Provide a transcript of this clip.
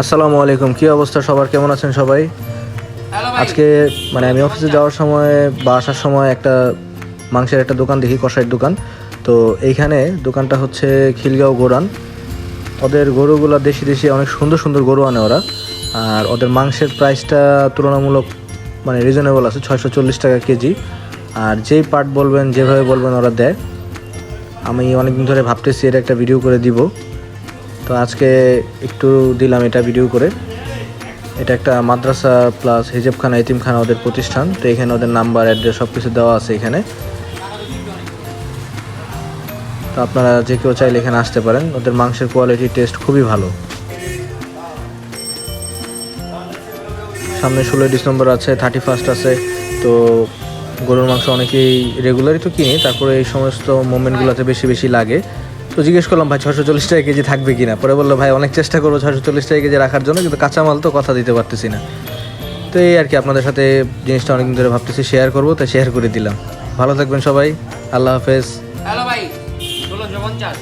আসসালামু আলাইকুম কি অবস্থা সবার? কেমন আছেন সবাই? আজকে মানে আমি অফিসে যাওয়ার সময় বা আসার সময় একটা মাংসের একটা দোকান দেখি কষাইয়ের দোকান। তো এইখানে দোকানটা হচ্ছে খিলগাঁও গোরান ওদের গরুগুলো দেশি দেশি অনেক সুন্দর সুন্দর গরু আনে ওরা। আর ওদের মাংসের প্রাইসটা তুলনামূলক মানে রিজনেবল আছে ছয়শো চল্লিশ টাকা কেজি। আর যেই পার্ট বলবেন যেভাবে বলবেন ওরা দেয়। আমি অনেকদিন ধরে ভাবতেছি এটা একটা ভিডিও করে দিব। তো আজকে একটু দিলাম এটা ভিডিও করে। এটা একটা মাদ্রাসা প্লাস হিজেবখানা, এতিমখানা ওদের প্রতিষ্ঠান। তো এখানে ওদের নাম্বার অ্যাড্রেস সব কিছু দেওয়া আছে এখানে। তো আপনারা যে কেউ চাইলে এখানে আসতে পারেন। ওদের মাংসের কোয়ালিটি টেস্ট খুবই ভালো। সামনে ষোলোই ডিসেম্বর আছে থার্টি ফার্স্ট আছে। তো গরুর মাংস অনেকেই রেগুলারই তো কিনি, তারপরে এই সমস্ত মোমেন্টগুলোতে বেশি বেশি লাগে। তো জিজ্ঞেস করলাম, ভাই ছশো চল্লিশ টাকা কেজি থাকবে কিনা পরে বলল, ভাই, অনেক চেষ্টা করব ছশো চল্লিশ টাকা কেজি রাখার জন্য, কিন্তু কাঁচামাল তো কথা দিতে পারতেছি না। তো এই আর কি, আপনাদের সাথে জিনিসটা অনেকদিন ধরে ভাবতেছি শেয়ার করব, তাই শেয়ার করে দিলাম। ভালো থাকবেন সবাই, আল্লাহ হাফেজ। হ্যালো ভাই ষোলোশো পঞ্চাশ